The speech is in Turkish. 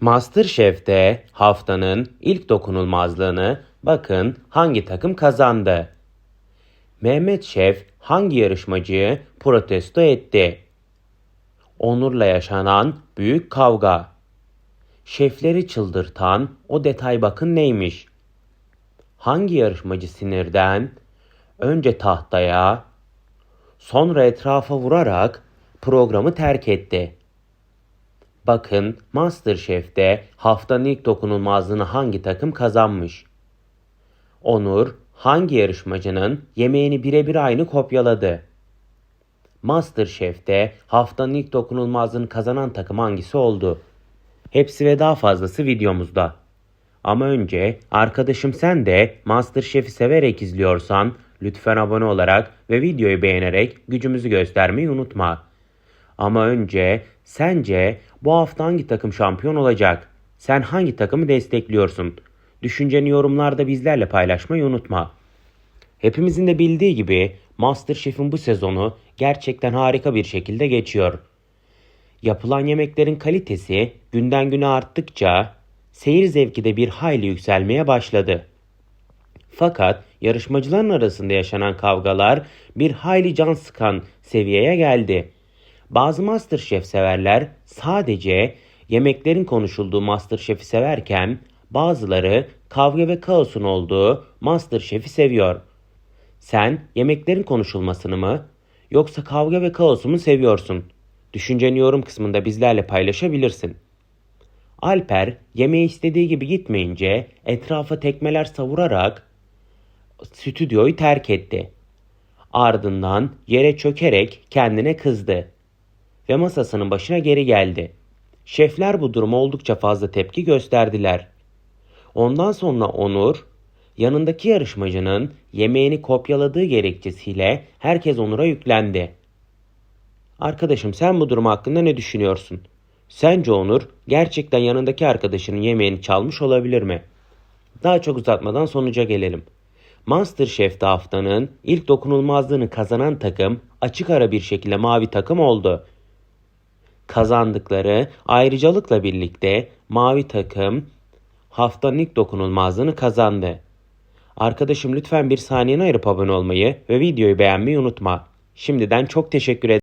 MasterChef'te haftanın ilk dokunulmazlığını bakın hangi takım kazandı? Mehmet Şef hangi yarışmacıyı protesto etti? Onur'la yaşanan büyük kavga. Şefleri çıldırtan o detay bakın neymiş? Hangi yarışmacı sinirden önce tahtaya sonra etrafa vurarak programı terk etti? Bakın MasterChef'te haftanın ilk dokunulmazlığını hangi takım kazanmış? Onur hangi yarışmacının yemeğini birebir aynı kopyaladı? MasterChef'te haftanın ilk dokunulmazlığını kazanan takım hangisi oldu? Hepsi ve daha fazlası videomuzda. Ama önce arkadaşım sen de MasterChef'i severek izliyorsan lütfen abone olarak ve videoyu beğenerek gücümüzü göstermeyi unutma. Ama önce sence bu hafta hangi takım şampiyon olacak? Sen hangi takımı destekliyorsun? Düşünceni yorumlarda bizlerle paylaşmayı unutma. Hepimizin de bildiği gibi MasterChef'in bu sezonu gerçekten harika bir şekilde geçiyor. Yapılan yemeklerin kalitesi günden güne arttıkça seyir zevki de bir hayli yükselmeye başladı. Fakat yarışmacıların arasında yaşanan kavgalar bir hayli can sıkan seviyeye geldi. Bazı MasterChef severler sadece yemeklerin konuşulduğu MasterChef'i severken bazıları kavga ve kaosun olduğu MasterChef'i seviyor. Sen yemeklerin konuşulmasını mı yoksa kavga ve kaosu mu seviyorsun? Düşünceni yorum kısmında bizlerle paylaşabilirsin. Alper yemeği istediği gibi gitmeyince etrafa tekmeler savurarak stüdyoyu terk etti. Ardından yere çökerek kendine kızdı ve masasının başına geri geldi. Şefler bu duruma oldukça fazla tepki gösterdiler. Ondan sonra Onur yanındaki yarışmacının yemeğini kopyaladığı gerekçesiyle herkes Onur'a yüklendi. Arkadaşım sen bu durum hakkında ne düşünüyorsun? Sence Onur gerçekten yanındaki arkadaşının yemeğini çalmış olabilir mi? Daha çok uzatmadan sonuca gelelim. MasterChef'te haftanın ilk dokunulmazlığını kazanan takım açık ara bir şekilde mavi takım oldu. Kazandıkları ayrıcalıkla birlikte mavi takım haftanın ilk dokunulmazlığını kazandı. Arkadaşım lütfen bir saniyeni ayırıp abone olmayı ve videoyu beğenmeyi unutma. Şimdiden çok teşekkür ederim.